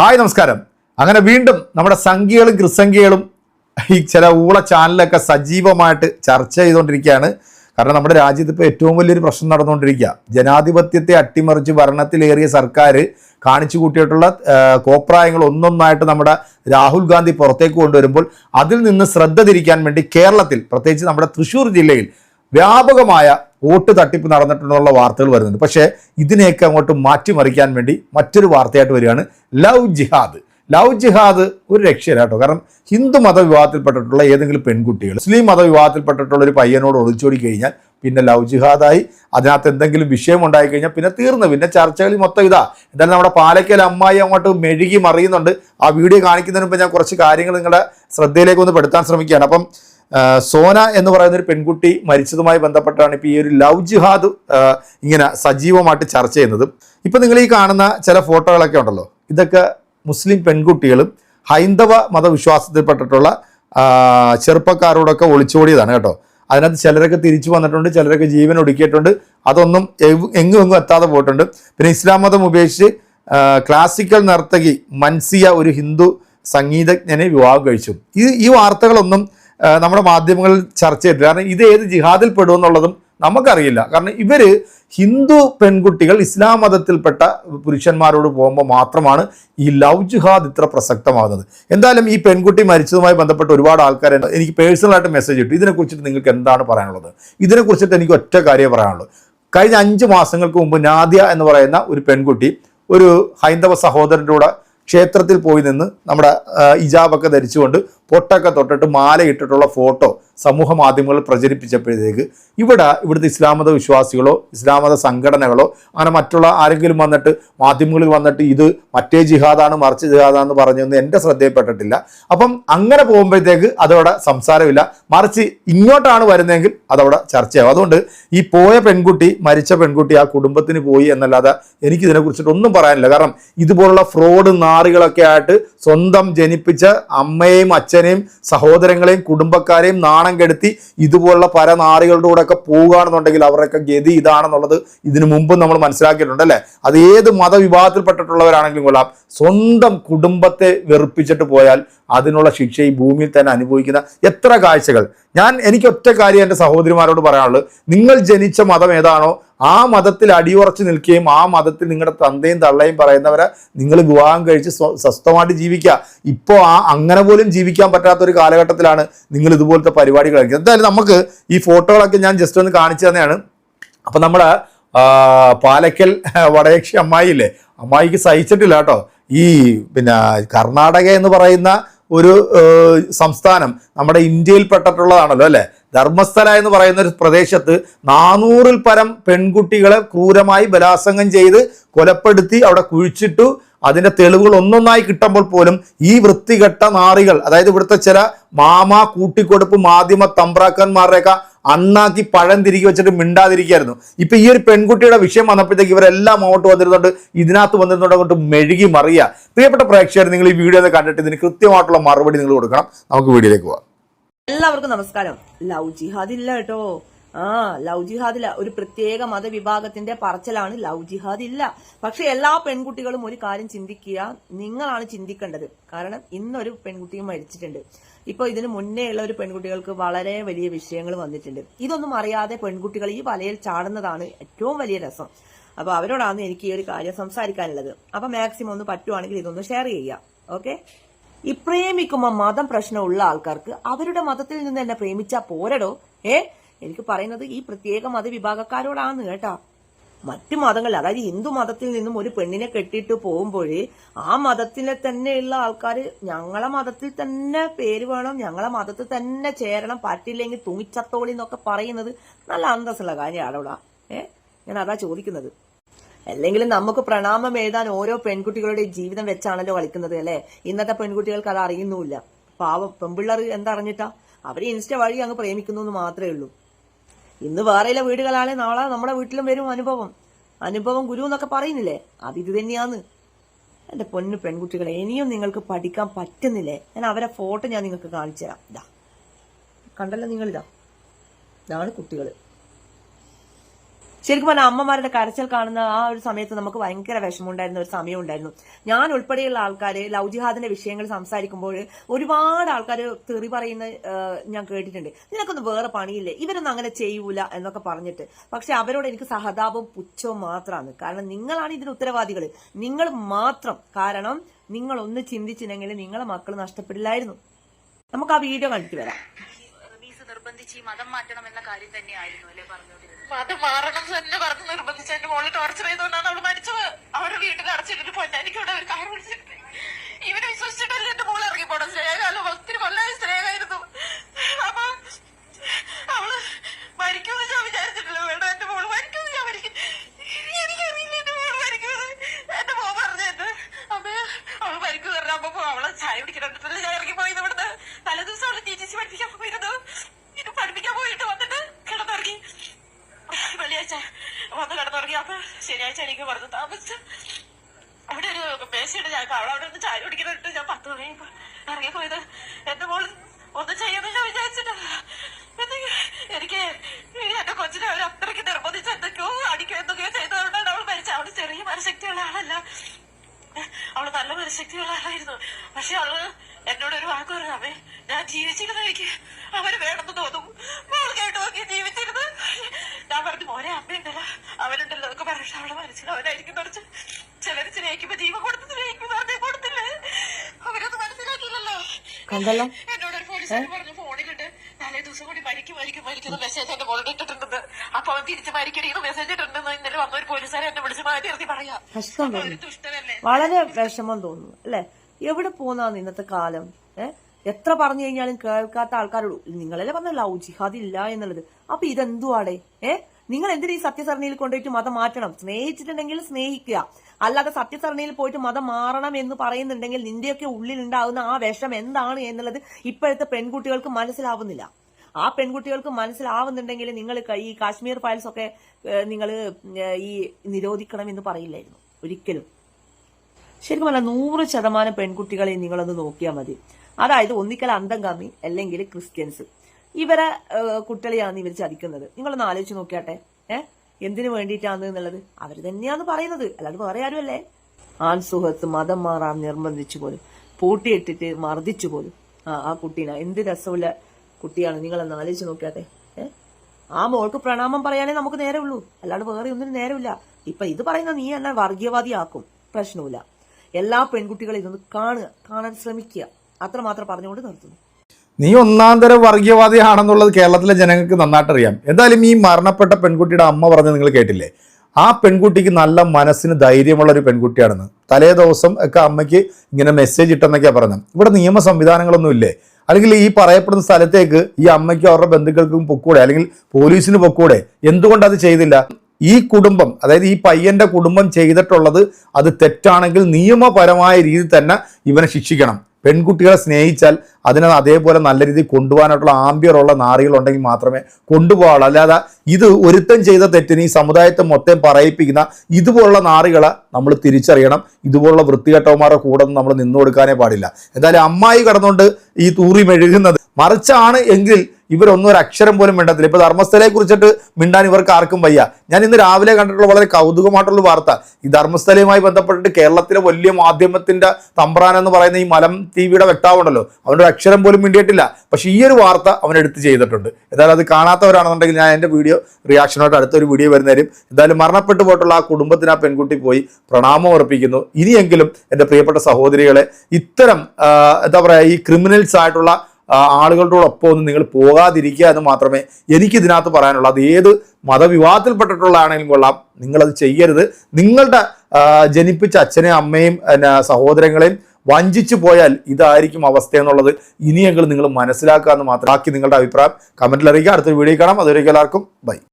Hi നമസ്കാരം. അങ്ങനെ വീണ്ടും നമ്മുടെ സംഖ്യകളും കൃസംഖ്യകളും ഈ ചില ഊള ചാനലൊക്കെ സജീവമായിട്ട് ചർച്ച ചെയ്തുകൊണ്ടിരിക്കുകയാണ്. കാരണം നമ്മുടെ രാജ്യത്ത് ഇപ്പോൾ ഏറ്റവും വലിയൊരു പ്രശ്നം നടന്നുകൊണ്ടിരിക്കുക. ജനാധിപത്യത്തെ അട്ടിമറിച്ച് ഭരണത്തിലേറിയ സർക്കാർ കാണിച്ചു കൂട്ടിയിട്ടുള്ള കോപ്രായങ്ങൾ ഒന്നൊന്നായിട്ട് നമ്മുടെ രാഹുൽ ഗാന്ധി പുറത്തേക്ക് കൊണ്ടുവരുമ്പോൾ അതിൽ നിന്ന് ശ്രദ്ധ തിരിക്കാൻ വേണ്ടി കേരളത്തിൽ പ്രത്യേകിച്ച് നമ്മുടെ തൃശ്ശൂർ ജില്ലയിൽ വ്യാപകമായ വോട്ട് തട്ടിപ്പ് നടന്നിട്ടുള്ള വാർത്തകൾ വരുന്നുണ്ട്. പക്ഷേ ഇതിനെയൊക്കെ അങ്ങോട്ട് മാറ്റിമറിക്കാൻ വേണ്ടി മറ്റൊരു വാർത്തയായിട്ട് വരികയാണ് ലവ് ജിഹാദ്. ലവ് ജിഹാദ് ഒരു രക്ഷയില്ല കേട്ടോ. കാരണം ഹിന്ദു മതവിഭാഗത്തിൽപ്പെട്ടിട്ടുള്ള ഏതെങ്കിലും പെൺകുട്ടികൾ മുസ്ലിം മതവിഭാഗത്തിൽപ്പെട്ടിട്ടുള്ള ഒരു പയ്യനോട് ഒളിച്ചോടി കഴിഞ്ഞാൽ പിന്നെ ലവ് ജിഹാദായി. അതിനകത്ത് എന്തെങ്കിലും വിഷയം ഉണ്ടായി കഴിഞ്ഞാൽ പിന്നെ തീർന്നു. പിന്നെ ചർച്ചകളിൽ മൊത്തം ഇതാ. എന്തായാലും നമ്മുടെ പാലക്കൽ അമ്മായി അങ്ങോട്ട് മെഴുകി മറിയുന്നുണ്ട്. ആ വീഡിയോ കാണിക്കുന്നതിന് മുമ്പ് ഞാൻ കുറച്ച് കാര്യങ്ങൾ നിങ്ങളുടെ ശ്രദ്ധയിലേക്ക് ഒന്ന് പെടുത്താൻ ശ്രമിക്കുകയാണ്. അപ്പം സോന എന്ന് പറയുന്ന ഒരു പെൺകുട്ടി മരിച്ചതുമായി ബന്ധപ്പെട്ടാണ് ഇപ്പോൾ ഈ ഒരു ലവ് ജിഹാദ് ഇങ്ങനെ സജീവമായിട്ട് ചർച്ച ചെയ്യുന്നത്. ഇപ്പം നിങ്ങൾ ഈ കാണുന്ന ചില ഫോട്ടോകളൊക്കെ ഉണ്ടല്ലോ. ഇതൊക്കെ മുസ്ലിം പെൺകുട്ടികളും ഹൈന്ദവ മതവിശ്വാസത്തിൽപ്പെട്ടിട്ടുള്ള ചെറുപ്പക്കാരോടൊക്കെ ഒളിച്ചോടിയതാണ് കേട്ടോ. അതിനകത്ത് ചിലരൊക്കെ തിരിച്ചു വന്നിട്ടുണ്ട് ചിലരൊക്കെ ജീവൻ ഒടുക്കിയിട്ടുണ്ട്. അതൊന്നും എങ്ങും എങ്ങും എത്താതെ പോയിട്ടുണ്ട്. പിന്നെ ഇസ്ലാം മതം ഉപേക്ഷിച്ച് ക്ലാസിക്കൽ നർത്തകി മൻസിയ ഒരു ഹിന്ദു സംഗീതജ്ഞനെ വിവാഹം കഴിച്ചു. ഈ ഈ വാർത്തകളൊന്നും നമ്മുടെ മാധ്യമങ്ങളിൽ ചർച്ച ചെയ്തിട്ട് കാരണം ഇത് ഏത് ജിഹാദിൽ പെടുമെന്നുള്ളതും നമുക്കറിയില്ല. കാരണം ഇവർ ഹിന്ദു പെൺകുട്ടികൾ ഇസ്ലാം മതത്തിൽപ്പെട്ട പുരുഷന്മാരോട് പോകുമ്പോൾ മാത്രമാണ് ഈ ലവ് ജിഹാദ് ഇത്ര പ്രസക്തമാകുന്നത്. എന്തായാലും ഈ പെൺകുട്ടി മരിച്ചതുമായി ബന്ധപ്പെട്ട് ഒരുപാട് ആൾക്കാർ എനിക്ക് പേഴ്സണലായിട്ട് മെസ്സേജ് ഇട്ടു. ഇതിനെക്കുറിച്ചിട്ട് നിങ്ങൾക്ക് എന്താണ് പറയാനുള്ളത്? ഇതിനെക്കുറിച്ചിട്ട് എനിക്ക് ഒറ്റ കാര്യമേ പറയാനുള്ളൂ. കഴിഞ്ഞ അഞ്ച് മാസങ്ങൾക്ക് മുമ്പ് നാദ്യ എന്ന് പറയുന്ന ഒരു പെൺകുട്ടി ഒരു ഹൈന്ദവ സഹോദരന്റെ കൂടെ ക്ഷേത്രത്തിൽ പോയി നിന്ന് നമ്മുടെ ഇജാബൊക്കെ ധരിച്ചുകൊണ്ട് പൊട്ടൊക്കെ തൊട്ടിട്ട് മാല ഇട്ടിട്ടുള്ള ഫോട്ടോ സമൂഹ മാധ്യമങ്ങളിൽ പ്രചരിപ്പിച്ചപ്പോഴത്തേക്ക് ഇവിടെ ഇവിടുത്തെ ഇസ്ലാം മത വിശ്വാസികളോ ഇസ്ലാം മത സംഘടനകളോ അങ്ങനെ മറ്റുള്ള ആരെങ്കിലും വന്നിട്ട് മാധ്യമങ്ങളിൽ വന്നിട്ട് ഇത് മറ്റേ ജിഹാദാണ് മറിച്ച് ജിഹാദാണെന്ന് പറഞ്ഞൊന്നും എന്റെ ശ്രദ്ധയിൽപ്പെട്ടിട്ടില്ല. അപ്പം അങ്ങനെ പോകുമ്പോഴത്തേക്ക് അതവിടെ സംസാരമില്ല. മറിച്ച് ഇങ്ങോട്ടാണ് വരുന്നതെങ്കിൽ അതവിടെ ചർച്ചയാവും. അതുകൊണ്ട് ഈ പോയ പെൺകുട്ടി മരിച്ച പെൺകുട്ടി ആ കുടുംബത്തിന് പോയി എന്നല്ലാതെ എനിക്ക് ഇതിനെക്കുറിച്ചിട്ട് ഒന്നും പറയാനില്ല. കാരണം ഇതുപോലുള്ള ഫ്രോഡ് നാറികളൊക്കെ ആയിട്ട് സ്വന്തം ജനിപ്പിച്ച അമ്മയെയും അച്ഛനെയും സഹോദരങ്ങളെയും കുടുംബക്കാരെയും നാണം കെടുത്തി ഇതുപോലുള്ള പല നാറികളുടെ കൂടെ ഒക്കെ പോവുകയാണെന്നുണ്ടെങ്കിൽ അവരുടെയൊക്കെ ഗതി ഇതാണെന്നുള്ളത് ഇതിനു മുമ്പ് നമ്മൾ മനസ്സിലാക്കിയിട്ടുണ്ട് അല്ലേ? അത് ഏത് മതവിഭാഗത്തിൽപ്പെട്ടിട്ടുള്ളവരാണെങ്കിലും കൊള്ളാം. സ്വന്തം കുടുംബത്തെ വെറുപ്പിച്ചിട്ട് പോയാൽ അതിനുള്ള ശിക്ഷ ഈ ഭൂമിയിൽ തന്നെ അനുഭവിക്കുന്ന എത്ര കാഴ്ചകൾ. ഞാൻ എനിക്ക് ഒറ്റ കാര്യം എന്റെ സഹോദരിമാരോട് പറയാനുള്ളത്. നിങ്ങൾ ജനിച്ച മതം ഏതാണോ ആ മതത്തിൽ അടിയുറച്ച് നിൽക്കുകയും ആ മതത്തിൽ നിങ്ങളുടെ തന്തയും തള്ളയും പറയുന്നവരെ നിങ്ങൾ വിവാഹം കഴിച്ച് സ്വ- സ്വസ്ഥമായിട്ട് ജീവിക്കുക. ഇപ്പോൾ ആ അങ്ങനെ പോലും ജീവിക്കാൻ പറ്റാത്ത ഒരു കാലഘട്ടത്തിലാണ് നിങ്ങൾ ഇതുപോലത്തെ പരിപാടികൾ കളിക്കുന്നത്. എന്തായാലും നമുക്ക് ഈ ഫോട്ടോകളൊക്കെ ഞാൻ ജസ്റ്റ് ഒന്ന് കാണിച്ചു തന്നെയാണ്. അപ്പം നമ്മുടെ പാലക്കൽ വടയക്ഷി അമ്മായില്ലേ അമ്മായിക്ക് സഹിച്ചിട്ടില്ല കേട്ടോ. ഈ പിന്നെ കർണാടക എന്ന് പറയുന്ന ഒരു സംസ്ഥാനം നമ്മുടെ ഇന്ത്യയിൽ പെട്ടിട്ടുള്ളതാണല്ലോ അല്ലേ? ധർമ്മസ്ഥല എന്ന് പറയുന്ന ഒരു പ്രദേശത്ത് നാനൂറിൽ പരം പെൺകുട്ടികളെ ക്രൂരമായി ബലാത്സംഗം ചെയ്ത് കൊലപ്പെടുത്തി അവിടെ കുഴിച്ചിട്ടു. അതിന്റെ തെളിവുകൾ ഒന്നൊന്നായി കിട്ടുമ്പോൾ പോലും ഈ വൃത്തികെട്ട നാറികൾ അതായത് ഇവിടുത്തെ ചില മാമ കൂട്ടിക്കൊടുപ്പ് മാധ്യമ തമ്പ്രാക്കന്മാരുടെയൊക്കെ അണ്ണാക്കി പഴം തിരികെ വെച്ചിട്ട് മിണ്ടാതിരിക്കുകയായിരുന്നു. ഇപ്പൊ ഈ ഒരു പെൺകുട്ടിയുടെ വിഷയം വന്നപ്പോഴത്തേക്ക് ഇവരെല്ലാം അങ്ങോട്ട് വന്നിരുന്നുണ്ട് ഇതിനകത്ത് വന്നിരുന്നുണ്ട് അങ്ങോട്ട് മെഴുകി മറിയുക. പ്രിയപ്പെട്ട പ്രേക്ഷകർ നിങ്ങൾ ഈ വീഡിയോ കണ്ടിട്ട് ഇതിന് കൃത്യമായിട്ടുള്ള മറുപടി നിങ്ങൾ കൊടുക്കണം. നമുക്ക് വീഡിയോയിലേക്ക് പോവാം. എല്ലാവർക്കും നമസ്കാരം. ലവ് ജിഹാദ് ഇല്ല കേട്ടോ. ആ ലവ് ജിഹാദില്ല ഒരു പ്രത്യേക മതവിഭാഗത്തിന്റെ പറച്ചിലാണ് ലവ് ജിഹാദ് ഇല്ല. പക്ഷെ എല്ലാ പെൺകുട്ടികളും ഒരു കാര്യം ചിന്തിക്കുക നിങ്ങളാണ് ചിന്തിക്കേണ്ടത്. കാരണം ഇന്നൊരു പെൺകുട്ടിയും മരിച്ചിട്ടുണ്ട്. ഇപ്പൊ ഇതിന് മുന്നേ ഉള്ള ഒരു പെൺകുട്ടികൾക്ക് വളരെ വലിയ വിഷയങ്ങൾ വന്നിട്ടുണ്ട്. ഇതൊന്നും അറിയാതെ പെൺകുട്ടികൾ ഈ വലയിൽ ചാടുന്നതാണ് ഏറ്റവും വലിയ രസം. അപ്പൊ അവരോടാണ് എനിക്ക് ഈ ഒരു കാര്യം സംസാരിക്കാനുള്ളത്. അപ്പൊ മാക്സിമം ഒന്ന് പറ്റുവാണെങ്കിൽ ഇതൊന്ന് ഷെയർ ചെയ്യാം. ഓക്കെ? ഈ പ്രേമിക്കുമ്പോ മതം പ്രശ്നമുള്ള ആൾക്കാർക്ക് അവരുടെ മതത്തിൽ നിന്ന് തന്നെ പ്രേമിച്ചാ പോരടോ? ഏ? എനിക്ക് പറയുന്നത് ഈ പ്രത്യേക മതവിഭാഗക്കാരോടാണ് കേട്ടാ. മറ്റു മതങ്ങളിൽ അതായത് ഹിന്ദു മതത്തിൽ നിന്നും ഒരു പെണ്ണിനെ കെട്ടിയിട്ട് പോകുമ്പോഴേ ആ മതത്തിലെ തന്നെയുള്ള ആൾക്കാർ ഞങ്ങളെ മതത്തിൽ തന്നെ പേര് വേണം ഞങ്ങളെ മതത്തിൽ തന്നെ ചേരണം പറ്റില്ലെങ്കിൽ തുണിച്ചത്തോളി എന്നൊക്കെ പറയുന്നത് നല്ല അന്തസ്സുള്ള കാര്യമാണ് അവിടെ. ഏ? ഞാൻ അതാ ചോദിക്കുന്നത്. അല്ലെങ്കിലും നമുക്ക് പ്രണാമം എഴുതാൻ ഓരോ പെൺകുട്ടികളുടെ ജീവിതം വെച്ചാണല്ലോ കളിക്കുന്നത് അല്ലെ? ഇന്നത്തെ പെൺകുട്ടികൾക്ക് അത് അറിയുന്നുമില്ല. പാവം പെൺപിള്ളേർ എന്തറിഞ്ഞിട്ടാ? അവർ ഇൻസ്റ്റ വഴി അങ്ങ് പ്രേമിക്കുന്നു എന്ന് മാത്രമേ ഉള്ളൂ. ഇന്ന് വേറെയുള്ള വീടുകളാണ് നാളെ നമ്മുടെ വീട്ടിലും വരും അനുഭവം. അനുഭവം ഗുരു എന്നൊക്കെ പറയുന്നില്ലേ? അത് ഇത് തന്നെയാന്ന് എന്റെ പൊന്നു പെൺകുട്ടികളെ ഇനിയും നിങ്ങൾക്ക് പഠിക്കാൻ പറ്റുന്നില്ലേ? ഞാൻ അവരെ ഫോട്ടോ ഞാൻ നിങ്ങൾക്ക് കാണിച്ചു തരാം ഇതാ കണ്ടല്ലോ നിങ്ങളിതാ. ഇതാണ് കുട്ടികൾ ശരിക്കും പറഞ്ഞാൽ അമ്മമാരുടെ കരച്ചിൽ കാണുന്ന ആ ഒരു സമയത്ത് നമുക്ക് ഭയങ്കര വിഷമമുണ്ടായിരുന്ന ഒരു സമയം ഉണ്ടായിരുന്നു. ഞാൻ ഉൾപ്പെടെയുള്ള ആൾക്കാർ ലവ് ജിഹാദിന്റെ വിഷയങ്ങൾ സംസാരിക്കുമ്പോൾ ഒരുപാട് ആൾക്കാർ തെറി പറയുന്ന ഞാൻ കേട്ടിട്ടുണ്ട്. നിനക്കൊന്നും വേറെ പണിയില്ലേ? ഇവരൊന്നും അങ്ങനെ ചെയ്യൂല എന്നൊക്കെ പറഞ്ഞിട്ട്. പക്ഷെ അവരോട് എനിക്ക് സഹതാപവും പുച്ഛവും മാത്രമാണ് കാരണം നിങ്ങളാണ് ഇതിന് ഉത്തരവാദികൾ നിങ്ങൾ മാത്രം. കാരണം നിങ്ങൾ ഒന്ന് ചിന്തിച്ചില്ലെങ്കിൽ നിങ്ങളെ മക്കൾ നഷ്ടപ്പെടില്ലായിരുന്നു. നമുക്ക് ആ വീഡിയോ കണ്ടിട്ട് വരാം. നിർബന്ധിച്ച് ഈ മതം മാറ്റണം എന്ന കാര്യം തന്നെയായിരുന്നു അല്ലെ പറഞ്ഞോണ്ടിരുന്നത് മതം മാറണം തന്നെ പറഞ്ഞ് നിർബന്ധിച്ച് എന്റെ മോൾ ടോർച്ചർ ചെയ്തുകൊണ്ടാണ് അവൾ മരിച്ചത്. അവരുടെ വീട്ടിൽ അടച്ചിട്ടിട്ട് പൊന്നാനിക്ക് ഇവിടെ ഒരു കാർ വിളിച്ചിട്ട് ഇവനെ വിശ്വസിച്ചിട്ടല്ലേ എന്റെ മോൾ ഇറങ്ങി പോണം ഒത്തിരി കൊല്ലായ സ്നേഹമായിരുന്നു അപ്പൊ അവൾ മരിക്കുമെന്ന് ഞാൻ വിചാരിച്ചിട്ടില്ല വേണ്ട എന്റെ മോൾ മരിക്കുമെന്ന് ഞാൻ മരിക്കും എനിക്കറിയില്ല എന്റെ മോൾ മരിക്കുമെന്ന് എന്റെ മോൻ പറഞ്ഞത് അമ്മേ അവൾ മരിക്കും പറഞ്ഞ അമ്മ അവളെ ചായ പിടിക്കണ്ടിട്ടല്ലേ ഞാൻ ഇറങ്ങി പോയത് ഇവിടുന്ന് തലേ ദിവസം അവൾ ടി ടി സി പഠിപ്പിക്കാൻ പോയിരുന്നു ഇത് പഠിപ്പിക്കാൻ പോയിട്ട് വന്നിട്ട് കിടന്നിറങ്ങി വെള്ളിയാഴ്ച വന്ന് കിടന്നുറങ്ങി അപ്പൊ ശനിയാഴ്ച എനിക്ക് പറഞ്ഞു താമസിച്ച് അവിടെ ഒരു മേശയുടെ ഞാൻ അവളെ അവിടെ ഒന്ന് ചായ കുടിക്കുന്നിട്ട് ഞാൻ പത്ത് മണി ഇറങ്ങി പോയത് എന്റെ മോൾ ഒന്നും ചെയ്യുന്നില്ല വിചാരിച്ചിട്ട് എന്തെങ്കിലും എനിക്ക് എന്റെ കൊച്ചിനെ അവർ അത്രയ്ക്ക് നിർബന്ധിച്ച് എന്തൊക്കെയോ അടിക്കുക എന്തൊക്കെയോ ചെയ്തതുകൊണ്ടാണ് അവൾ മരിച്ചത്. അവൾ ചെറിയ മനഃശക്തിയുള്ള ആളല്ല. അവൾ നല്ല മനഃശക്തിയുള്ള ആളായിരുന്നു. പക്ഷെ അവൾ എന്നോട് ഒരു വാക്ക് പറഞ്ഞു അവൻ ഞാൻ ജീവിച്ചിരുന്ന എനിക്ക് അവർ വേണമെന്ന് തോന്നും. മോൾ കേട്ട് നോക്കി ജീവിച്ചിരുന്ന് ഞാൻ പറഞ്ഞു മോനെ അമ്മയുണ്ടല്ലോ അവനുണ്ടല്ലോ എന്നൊക്കെ പറഞ്ഞു അവളെ മനസ്സിൽ അവനായിരിക്കും കുറച്ച് ചിലര് സ്നേഹിക്കുമ്പോ ജീവൻ കൊടുത്ത് സ്നേഹിക്കുമ്പോ അതേ കൊടുത്തില്ലേ? അവരത് മനസ്സിലാക്കില്ലല്ലോ എന്നോട് ഒരു പോലീസുകാർ പറഞ്ഞു ഫോണിലുണ്ട് നാലേ ദിവസം കൂടി മരിക്കും മരിക്കും മരിക്കുന്ന മെസ്സേജ് എന്റെ മോളിൽ ഇട്ടിട്ടുണ്ടെന്ന്. അപ്പൊ അവൻ തിരിച്ചു മരിക്കണീന്ന് മെസ്സേജ് ഇട്ടിട്ടുണ്ടെന്ന് ഇന്നലെ വന്ന ഒരു പോലീസുകാരെ എന്നെ വിളിച്ച് മാറ്റി നിർത്തി പറയാ. വളരെ വിഷമം തോന്നുന്നു അല്ലെ? എവിടെ പോന്നാന്ന് ഇന്നത്തെ കാലം? ഏഹ് എത്ര പറഞ്ഞു കഴിഞ്ഞാലും കേൾക്കാത്ത ആൾക്കാരോട് നിങ്ങളല്ലേ പറഞ്ഞ ലവ് ജിഹാദ് ഇല്ല എന്നുള്ളത്. അപ്പൊ ഇതെന്തുവാടെ? ഏ? നിങ്ങൾ എന്തിനാ ഈ സത്യസരണിയിൽ കൊണ്ടുപോയിട്ട് മതം മാറ്റണം? സ്നേഹിച്ചിട്ടുണ്ടെങ്കിൽ സ്നേഹിക്കുക. അല്ലാതെ സത്യസരണിയിൽ പോയിട്ട് മതം മാറണം എന്ന് പറയുന്നുണ്ടെങ്കിൽ നിന്റെയൊക്കെ ഉള്ളിൽ ഉണ്ടാകുന്ന ആ വിഷം എന്താണ് എന്നുള്ളത് ഇപ്പോഴത്തെ പെൺകുട്ടികൾക്ക് മനസ്സിലാവുന്നില്ല. ആ പെൺകുട്ടികൾക്ക് മനസ്സിലാവുന്നുണ്ടെങ്കിൽ നിങ്ങൾ ഈ കാശ്മീർ ഫയൽസ് ഒക്കെ നിങ്ങൾ ഈ നിരോധിക്കണം എന്ന് പറയില്ലായിരുന്നു. ഒരിക്കലും. ശരിക്കും പറഞ്ഞാൽ നൂറ് ശതമാനം പെൺകുട്ടികളെ നിങ്ങളൊന്ന് നോക്കിയാൽ മതി. അതായത് ഒന്നിക്കൽ അന്തംഗാമി അല്ലെങ്കിൽ ക്രിസ്ത്യൻസ്. ഇവരെ കുട്ടികളെയാണ് ഇവർ ചതിക്കുന്നത്. നിങ്ങളൊന്ന് ആലോചിച്ച് നോക്കിയാട്ടെ. ഏഹ്? എന്തിനു വേണ്ടിയിട്ടാണ് എന്നുള്ളത്? അവർ തന്നെയാണ് പറയുന്നത്. അല്ലാതെ വേറെ ആരുമല്ലേ? ആൺ സുഹൃത്ത് മതം മാറാൻ നിർബന്ധിച്ചു പോലും പൂട്ടിയിട്ടിട്ട് മർദ്ദിച്ചു പോലും. ആ ആ കുട്ടീനെ. എന്ത് രസമുള്ള കുട്ടിയാണ്. നിങ്ങളൊന്ന് ആലോചിച്ച് നോക്കിയാട്ടെ. ഏഹ്? ആ മോൾക്ക് പ്രണാമം പറയാനേ നമുക്ക് നേരെ ഉള്ളൂ അല്ലാണ്ട് വേറെ ഒന്നിനും നേരമില്ല. ഇപ്പൊ ഇത് പറയുന്ന നീ എന്നെ വർഗീയവാദിയാക്കും. പ്രശ്നമില്ല എല്ലാ പെൺകുട്ടികളും ഇതൊന്ന് കാണുക. കാണാൻ ശ്രമിക്കുക. അത്രമാത്രം പറഞ്ഞുകൊണ്ട് നിർത്തുന്നു. നീ ഒന്നാം തരം വർഗീയവാദിയാണെന്നുള്ളത് കേരളത്തിലെ ജനങ്ങൾക്ക് നന്നായിട്ട് അറിയാം എന്തായാലും ഈ മരണപ്പെട്ട പെൺകുട്ടിയുടെ അമ്മ പറഞ്ഞത് നിങ്ങൾ കേട്ടില്ലേ? ആ പെൺകുട്ടിക്ക് നല്ല മനസ്സിന് ധൈര്യമുള്ള ഒരു പെൺകുട്ടിയാണെന്ന്. തലേ ദിവസം ഒക്കെ അമ്മയ്ക്ക് ഇങ്ങനെ മെസ്സേജ് ഇട്ടെന്നൊക്കെയാണ് പറഞ്ഞത് ഇവിടെ നിയമ സംവിധാനങ്ങളൊന്നും ഇല്ലേ? അല്ലെങ്കിൽ ഈ പറയപ്പെടുന്ന സ്ഥലത്തേക്ക് ഈ അമ്മയ്ക്ക് അവരുടെ ബന്ധുക്കൾക്കും പൊക്കൂടെ? അല്ലെങ്കിൽ പോലീസിന് പൊക്കൂടെ? എന്തുകൊണ്ട് അത് ചെയ്തില്ല? ഈ കുടുംബം അതായത് ഈ പയ്യന്റെ കുടുംബം ചെയ്തിട്ടുള്ളത് അത് തെറ്റാണെങ്കിൽ നിയമപരമായ രീതിയിൽ തന്നെ ഇവനെ ശിക്ഷിക്കണം. പെൺകുട്ടികളെ സ്നേഹിച്ചാൽ അതിനെ അതേപോലെ നല്ല രീതിയിൽ കൊണ്ടുപോകാനായിട്ടുള്ള ആംബിയറുള്ള നാറികളുണ്ടെങ്കിൽ മാത്രമേ കൊണ്ടുപോകാവുള്ളൂ. അല്ലാതെ ഇത് ഒരുത്തം ചെയ്ത തെറ്റിന് ഈ സമുദായത്തെ മൊത്തം പറയിപ്പിക്കുന്ന ഇതുപോലുള്ള നാറികളെ നമ്മൾ തിരിച്ചറിയണം. ഇതുപോലുള്ള വൃത്തികെട്ടവന്മാരുടെ കൂടെ നമ്മൾ നിന്നു കൊടുക്കാനേ പാടില്ല. എന്തായാലും അമ്മായി കടന്നുകൊണ്ട് ഈ തൂറി മെഴുകുന്നത് മറിച്ചാണ് എങ്കിൽ ഇവരൊന്നും ഒരു അക്ഷരം പോലും മിണ്ടത്തില്ല. ഇപ്പൊ ധർമ്മസ്ഥലയെ കുറിച്ചിട്ട് മിണ്ടാൻ ഇവർക്ക് ആർക്കും വയ്യ. ഞാൻ ഇന്ന് രാവിലെ കണ്ടിട്ടുള്ള വളരെ കൗതുകമായിട്ടുള്ള വാർത്ത. ഈ ധർമ്മസ്ഥലയുമായി ബന്ധപ്പെട്ടിട്ട് കേരളത്തിലെ വലിയ മാധ്യമത്തിന്റെ തമ്പ്രാൻ എന്ന് പറയുന്ന ഈ മലം ടി വിയുടെ വ്യക്താവുണ്ടല്ലോ. അവനൊരു അക്ഷരം പോലും മിണ്ടിയിട്ടില്ല. പക്ഷേ ഈ ഒരു വാർത്ത അവൻ എടുത്ത് ചെയ്തിട്ടുണ്ട്. എന്തായാലും അത് കാണാത്തവരാണെന്നുണ്ടെങ്കിൽ ഞാൻ എന്റെ വീഡിയോ റിയാക്ഷനോട്ട് അടുത്തൊരു വീഡിയോ വരുന്നേരും. എന്തായാലും മരണപ്പെട്ടു പോയിട്ടുള്ള ആ കുടുംബത്തിന് ആ പെൺകുട്ടി പോയി പ്രണാമം അർപ്പിക്കുന്നു. ഇനിയെങ്കിലും എന്റെ പ്രിയപ്പെട്ട സഹോദരികളെ ഇത്തരം എന്താ പറയുക ഈ ക്രിമിനൽസ് ആയിട്ടുള്ള ആ, ആളുകളുടെ ഒപ്പം ഒന്നും നിങ്ങൾ പോകാതിരിക്കുക എന്ന് മാത്രമേ എനിക്ക് ഇതിനകത്ത് പറയാനുള്ളൂ. അത് ഏത് മതവിവാഹത്തിൽപ്പെട്ടിട്ടുള്ള ആണെങ്കിലും കൊള്ളാം. നിങ്ങളത് ചെയ്യരുത്. നിങ്ങളുടെ ജനിപ്പിച്ച അച്ഛനെയും അമ്മയും സഹോദരങ്ങളെയും വഞ്ചിച്ചു പോയാൽ ഇതായിരിക്കും അവസ്ഥ എന്നുള്ളത് ഇനിയെങ്കിലും നിങ്ങൾ മനസ്സിലാക്കുക എന്ന് മാത്രം. ബാക്കി നിങ്ങളുടെ അഭിപ്രായം കമന്റിൽ അറിയിക്കുക. അടുത്ത വീഡിയോ കാണാം. അതുവരെയ്ക്കും എല്ലാവർക്കും ബൈ.